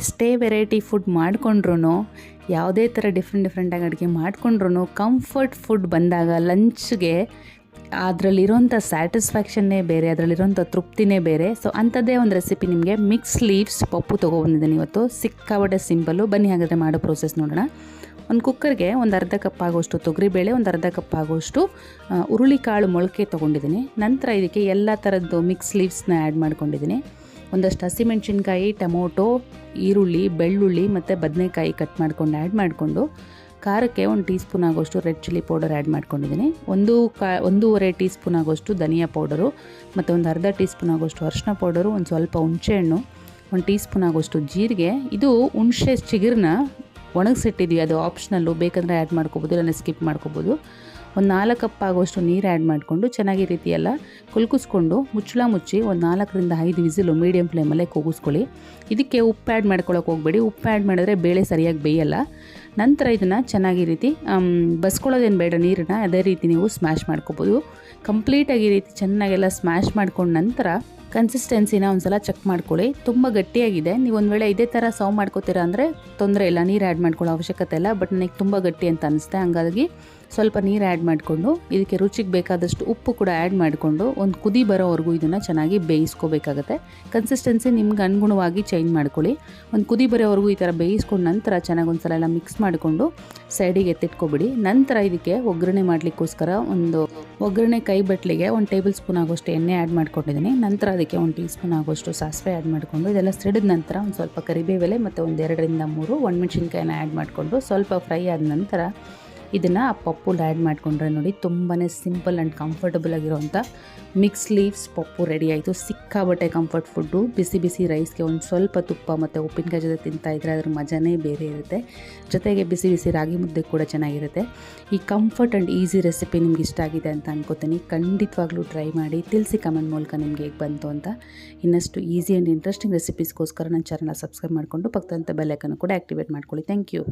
ಎಷ್ಟೇ variety food ಮಾಡಿಕೊಂಡ್ರೂ ಯಾವುದೇ ಥರ ಡಿಫ್ರೆಂಟ್ ಡಿಫ್ರೆಂಟಾಗಿ ಅಡುಗೆ ಮಾಡಿಕೊಂಡ್ರೂ ಕಂಫರ್ಟ್ ಫುಡ್ ಬಂದಾಗ ಲಂಚ್ಗೆ ಅದರಲ್ಲಿರೋಂಥ ಸ್ಯಾಟಿಸ್ಫ್ಯಾಕ್ಷನ್ನೇ ಬೇರೆ ಅದರಲ್ಲಿರೋಂಥ ತೃಪ್ತಿನೇ ಬೇರೆ. ಸೊ ಅಂಥದ್ದೇ ಒಂದು ರೆಸಿಪಿ ನಿಮಗೆ ಮಿಕ್ಸ್ ಲೀವ್ಸ್ ಪಪ್ಪು ತೊಗೊಬಂದಿದ್ದೀನಿ ಇವತ್ತು. ಸಿಕ್ಕಾಬಟ್ಟೆ ಸಿಂಪಲ್ಲು ಬನ್ನಿ ಹಾಗಾದರೆ ಮಾಡೋ ಪ್ರೋಸೆಸ್ ನೋಡೋಣ. ಒಂದು ಕುಕ್ಕರ್ಗೆ ಒಂದು ಅರ್ಧ ಕಪ್ ಆಗೋಷ್ಟು ತೊಗರಿಬೇಳೆ, ಒಂದು ಅರ್ಧ ಕಪ್ ಆಗೋಷ್ಟು ಹುರುಳಿಕಾಳು ಮೊಳಕೆ ತೊಗೊಂಡಿದ್ದೀನಿ. ನಂತರ ಇದಕ್ಕೆ ಎಲ್ಲ ಥರದ್ದು ಮಿಕ್ಸ್ ಲೀವ್ಸ್ನ ಆ್ಯಡ್ ಮಾಡ್ಕೊಂಡಿದ್ದೀನಿ. ಒಂದಷ್ಟು ಹಸಿಮೆಣ್ಸಿನ್ಕಾಯಿ, ಟೊಮೊಟೊ, ಈರುಳ್ಳಿ, ಬೆಳ್ಳುಳ್ಳಿ ಮತ್ತು ಬದನೆಕಾಯಿ ಕಟ್ ಮಾಡ್ಕೊಂಡು ಆ್ಯಡ್ ಮಾಡಿಕೊಂಡು ಖಾರಕ್ಕೆ ಒಂದು ಟೀ ಸ್ಪೂನ್ ಆಗೋಷ್ಟು ರೆಡ್ ಚಿಲ್ಲಿ ಪೌಡರ್ ಆ್ಯಡ್ ಮಾಡ್ಕೊಂಡಿದ್ದೀನಿ. ಒಂದು ಕಾ, ಒಂದೂವರೆ ಟೀ ಸ್ಪೂನ್ ಆಗೋಷ್ಟು ಧನಿಯಾ ಪೌಡರು ಮತ್ತು ಒಂದು ಅರ್ಧ ಟೀ ಸ್ಪೂನ್ ಆಗೋಷ್ಟು ಅರಿಶಿನ ಪೌಡರು ಒಂದು ಸ್ವಲ್ಪ ಹುಣಸೆಹಣ್ಣು ಒಂದು ಟೀ ಸ್ಪೂನ್ ಆಗೋಷ್ಟು ಜೀರಿಗೆ. ಇದು ಹುಣಸೆ ಚಿಗುರನ್ನ ಒಣಗಿಸಿಟ್ಟಿದ್ವಿ, ಅದು ಆಪ್ಷನಲ್ಲು ಬೇಕಂದರೆ ಆ್ಯಡ್ ಮಾಡ್ಕೋಬೋದು ಇಲ್ಲ ಸ್ಕಿಪ್ ಮಾಡ್ಕೋಬೋದು. ಒಂದು ನಾಲ್ಕು ಕಪ್ ಆಗೋಷ್ಟು ನೀರು ಆ್ಯಡ್ ಮಾಡಿಕೊಂಡು ಚೆನ್ನಾಗಿ ರೀತಿಯೆಲ್ಲ ಕುಲ್ಕಿಸ್ಕೊಂಡು ಮುಚ್ಚಳ ಮುಚ್ಚಿ ಒಂದು ನಾಲ್ಕರಿಂದ ಐದು ವಿಸಿಲು ಮೀಡಿಯಮ್ ಫ್ಲೇಮಲ್ಲೇ ಕೂಗಿಸ್ಕೊಳ್ಳಿ. ಇದಕ್ಕೆ ಉಪ್ಪು ಆ್ಯಡ್ ಮಾಡ್ಕೊಳ್ಳೋಕೆ ಹೋಗಬೇಡಿ. ಉಪ್ಪು ಆ್ಯಡ್ ಮಾಡಿದ್ರೆ ಬೇಳೆ ಸರಿಯಾಗಿ ಬೇಯಲ್ಲ. ನಂತರ ಇದನ್ನು ಚೆನ್ನಾಗಿ ರೀತಿ ಬಸ್ಕೊಳ್ಳೋದೇನು ಬೇಡ, ನೀರನ್ನು ಅದೇ ರೀತಿ ನೀವು ಸ್ಮ್ಯಾಶ್ ಮಾಡ್ಕೋಬೋದು. ಕಂಪ್ಲೀಟಾಗಿ ರೀತಿ ಚೆನ್ನಾಗೆಲ್ಲ ಸ್ಮ್ಯಾಶ್ ಮಾಡ್ಕೊಂಡ ನಂತರ ಕನ್ಸಿಸ್ಟೆನ್ಸಿನ ಒಂದು ಸಲ ಚೆಕ್ ಮಾಡ್ಕೊಳ್ಳಿ. ತುಂಬ ಗಟ್ಟಿಯಾಗಿದೆ. ನೀವು ಒಂದು ವೇಳೆ ಇದೇ ಥರ ಸರ್ವ್ ಮಾಡ್ಕೋತೀರಾ ಅಂದರೆ ತೊಂದರೆ ಇಲ್ಲ. ನೀರು ಆ್ಯಡ್ ಮಾಡ್ಕೊಳ್ಳೋ ಅವಶ್ಯಕತೆ ಇಲ್ಲ. ಬಟ್ ನನಗೆ ತುಂಬ ಗಟ್ಟಿ ಅಂತ ಅನಿಸುತ್ತೆ ಹಂಗಾಗಿ ಸ್ವಲ್ಪ ನೀರು ಆ್ಯಡ್ ಮಾಡಿಕೊಂಡು, ಇದಕ್ಕೆ ರುಚಿಗೆ ಬೇಕಾದಷ್ಟು ಉಪ್ಪು ಕೂಡ ಆ್ಯಡ್ ಮಾಡಿಕೊಂಡು, ಒಂದು ಕುದಿ ಬರೋವರೆಗೂ ಇದನ್ನು ಚೆನ್ನಾಗಿ ಬೇಯಿಸ್ಕೋಬೇಕಾಗತ್ತೆ. ಕನ್ಸಿಸ್ಟೆನ್ಸಿ ನಿಮ್ಗೆ ಅನುಗುಣವಾಗಿ ಚೇಂಜ್ ಮಾಡ್ಕೊಳ್ಳಿ. ಒಂದು ಕುದಿ ಬರೋವರೆಗೂ ಈ ಥರ ಬೇಯಿಸ್ಕೊಂಡ ನಂತರ ಚೆನ್ನಾಗಿ ಒಂದು ಸಲ ಎಲ್ಲ ಮಿಕ್ಸ್ ಮಾಡಿಕೊಂಡು ಸೈಡಿಗೆ ಎತ್ತಿಟ್ಕೊಬಿಡಿ. ನಂತರ ಇದಕ್ಕೆ ಒಗ್ಗರಣೆ ಮಾಡಲಿಕ್ಕೋಸ್ಕರ ಒಂದು ಒಗ್ಗರಣೆ ಕೈ ಬಟ್ಲಿಗೆ ಒಂದು ಟೇಬಲ್ ಸ್ಪೂನ್ ಆಗೋಷ್ಟು ಎಣ್ಣೆ ಆ್ಯಡ್ ಮಾಡ್ಕೊಂಡಿದ್ದೀನಿ ನಂತರ ಅದಕ್ಕೆ ಒಂದು ಟೀ ಸ್ಪೂನ್ ಆಗೋಷ್ಟು ಸಾಸಿವೆ ಆ್ಯಡ್ ಮಾಡಿಕೊಂಡು, ಇದೆಲ್ಲ ಸಿಡಿದ ನಂತರ ಒಂದು ಸ್ವಲ್ಪ ಕರಿಬೇವೆಲೆ ಮತ್ತು ಒಂದು ಎರಡರಿಂದ ಮೂರು ಒಣಮೆಣ್ಸಿನ್ಕಾಯಿನ ಆ್ಯಡ್ ಮಾಡಿಕೊಂಡು ಸ್ವಲ್ಪ ಫ್ರೈ ಆದ ನಂತರ ಇದನ್ನು ಆ ಪಪ್ಪುಲ್ ಆ್ಯಡ್ ಮಾಡಿಕೊಂಡ್ರೆ ನೋಡಿ ತುಂಬಾ ಸಿಂಪಲ್ ಆ್ಯಂಡ್ ಕಂಫರ್ಟಬಲ್ ಆಗಿರೋವಂಥ ಮಿಕ್ಸ್ ಲೀವ್ಸ್ ಪಪ್ಪು ರೆಡಿ ಆಯಿತು. ಸಿಕ್ಕಾಬಟ್ಟೆ ಕಂಫರ್ಟ್ ಫುಡ್ಡು ಬಿಸಿ ಬಿಸಿ ರೈಸ್ಗೆ ಒಂದು ಸ್ವಲ್ಪ ತುಪ್ಪ ಮತ್ತು ಉಪ್ಪಿನಕಾಯಿ ಜೊತೆ ತಿಂತಾ ಇದ್ದರೆ ಅದ್ರ ಮಜಾನೇ ಬೇರೆ ಇರುತ್ತೆ. ಜೊತೆಗೆ ಬಿಸಿ ಬಿಸಿ ರಾಗಿ ಮುದ್ದೆ ಕೂಡ ಚೆನ್ನಾಗಿರುತ್ತೆ. ಈ ಕಂಫರ್ಟ್ ಆ್ಯಂಡ್ ಈಸಿ ರೆಸಿಪಿ ನಿಮ್ಗೆ ಇಷ್ಟ ಆಗಿದೆ ಅಂತ ಅನ್ಕೋತೀನಿ. ಖಂಡಿತವಾಗ್ಲೂ ಟ್ರೈ ಮಾಡಿ, ತಿಳಿಸಿ ಕಮೆಂಟ್ ಮೂಲಕ ನಿಮಗೆ ಹೇಗೆ ಬಂತು ಅಂತ. ಇನ್ನಷ್ಟು ಈಸಿ ಆ್ಯಂಡ್ ಇಂಟ್ರೆಸ್ಟಿಂಗ್ ರೆಸಿಪೀಸ್ಗೋಸ್ಕರ ನನ್ನ ಚಾನಲ್ನ ಸಬ್ಸ್ಕ್ರೈಬ್ ಮಾಡಿಕೊಂಡು ಪಕ್ಕದಂಥ ಬೆಲ್ಲೈಕನ್ನು ಕೂಡ ಆ್ಯಕ್ಟಿವೇಟ್ ಮಾಡ್ಕೊಳ್ಳಿ. Thank you